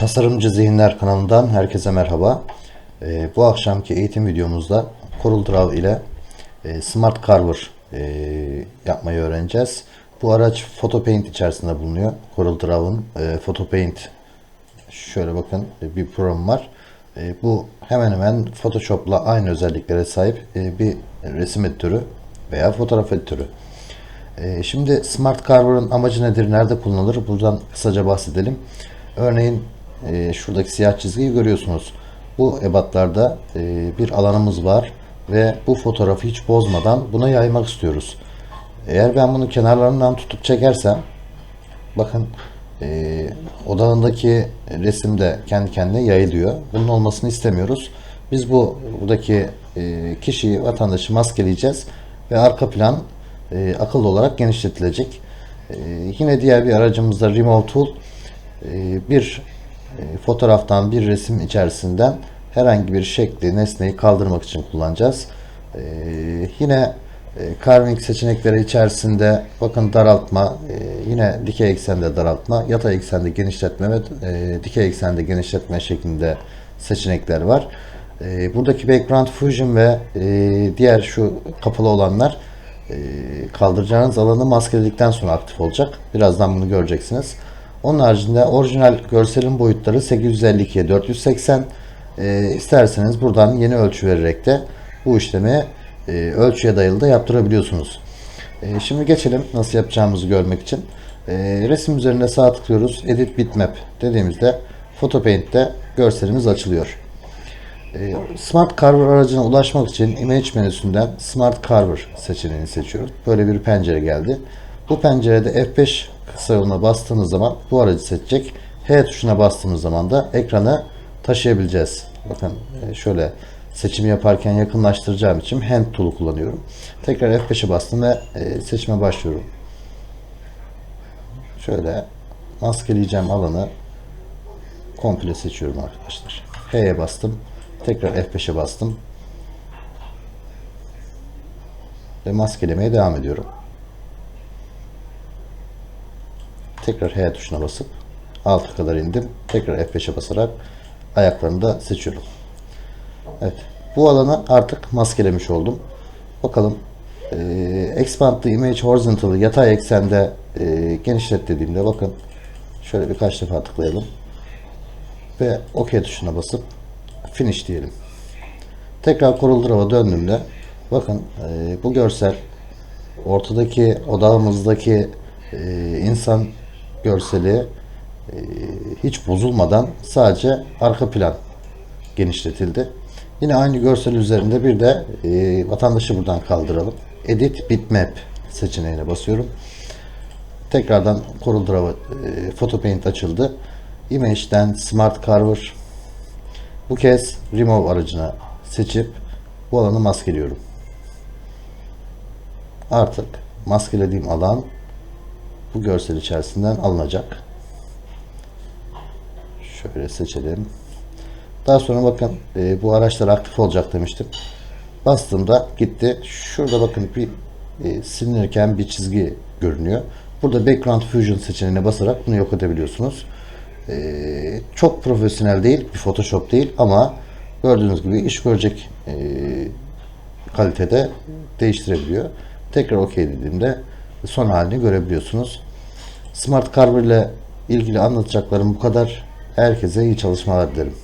Tasarımcı Zihinler kanalından herkese merhaba. Ee, bu akşamki eğitim videomuzda CorelDRAW ile e, Smart Carver e, yapmayı öğreneceğiz. Bu araç PhotoPaint içerisinde bulunuyor. CorelDRAW'ın e, PhotoPaint şöyle bakın e, bir program var. E, bu hemen hemen Photoshop'la aynı özelliklere sahip e, bir resim editörü veya fotoğraf editörü. Ee, Şimdi Smart Carver'ın amacı nedir, nerede kullanılır? Buradan kısaca bahsedelim. Örneğin e, şuradaki siyah çizgiyi görüyorsunuz. Bu ebatlarda e, bir alanımız var ve bu fotoğrafı hiç bozmadan buna yaymak istiyoruz. Eğer ben bunu kenarlarından tutup çekersem bakın e, odağındaki resim de kendi kendine yayılıyor. Bunun olmasını istemiyoruz. Biz bu buradaki e, kişiyi, vatandaşı maskeleyeceğiz ve arka plan e, akıllı olarak genişletilecek. E, yine diğer bir aracımızda Remove Tool e, bir fotoğraftan bir resim içerisinden herhangi bir şekli, nesneyi kaldırmak için kullanacağız. E, yine e, carving seçenekleri içerisinde bakın daraltma, e, yine dikey eksende daraltma, yatay eksende genişletme ve e, dikey eksende genişletme şeklinde seçenekler var. E, buradaki background fusion ve e, diğer şu kapalı olanlar e, kaldıracağınız alanı maskeledikten sonra aktif olacak. Birazdan bunu göreceksiniz. Onun haricinde orijinal görselin boyutları 852'ye 480. E, isterseniz buradan yeni ölçü vererek de bu işlemi e, ölçüye dayalı da yaptırabiliyorsunuz. E, şimdi geçelim nasıl yapacağımızı görmek için. E, resim üzerine sağ tıklıyoruz. Edit Bitmap dediğimizde PhotoPaint'te görselimiz açılıyor. E, Smart Carver aracına ulaşmak için Image menüsünden Smart Carver seçeneğini seçiyoruz. Böyle bir pencere geldi. Bu pencerede F5 kısa bastığınız zaman bu aracı seçecek. H tuşuna bastığımız zaman da ekranı taşıyabileceğiz. Bakın e, şöyle seçim yaparken yakınlaştıracağım için Hand tool'u kullanıyorum. Tekrar F5'e bastım ve e, seçime başlıyorum. Şöyle maskeleyeceğim alanı komple seçiyorum arkadaşlar. H'ye bastım. Tekrar F5'e bastım. Ve maskelemeye devam ediyorum. Tekrar H tuşuna basıp alta kadar indim. Tekrar F5'e basarak ayaklarını da seçiyorum. Evet. Bu alanı artık maskelemiş oldum. Bakalım e, Expand the Image Horizontal'ı yatay eksende e, genişlet dediğimde bakın şöyle birkaç defa tıklayalım. Ve OK tuşuna basıp finish diyelim. Tekrar CorelDRAW'a döndüğümde bakın e, bu görsel ortadaki odağımızdaki e, insan görseli e, hiç bozulmadan sadece arka plan genişletildi. Yine aynı görsel üzerinde bir de e, vatandaşı buradan kaldıralım. Edit Bitmap seçeneğine basıyorum. Tekrardan CorelDRAW e, PhotoPaint açıldı. Image'den Smart Carver bu kez Remove aracına seçip bu alanı maskeliyorum. Artık maskelediğim alan bu görsel içerisinden alınacak. Şöyle seçelim. Daha sonra bakın e, bu araçlar aktif olacak demiştim. Bastığımda gitti. Şurada bakın bir e, silinirken bir çizgi görünüyor. Burada Background Fusion seçeneğine basarak bunu yok edebiliyorsunuz. E, çok profesyonel değil, bir Photoshop değil ama gördüğünüz gibi iş görecek e, kalitede değiştirebiliyor. Tekrar OK dediğimde son halini görebiliyorsunuz. Smart Carver ile ilgili anlatacaklarım bu kadar. Herkese iyi çalışmalar dilerim.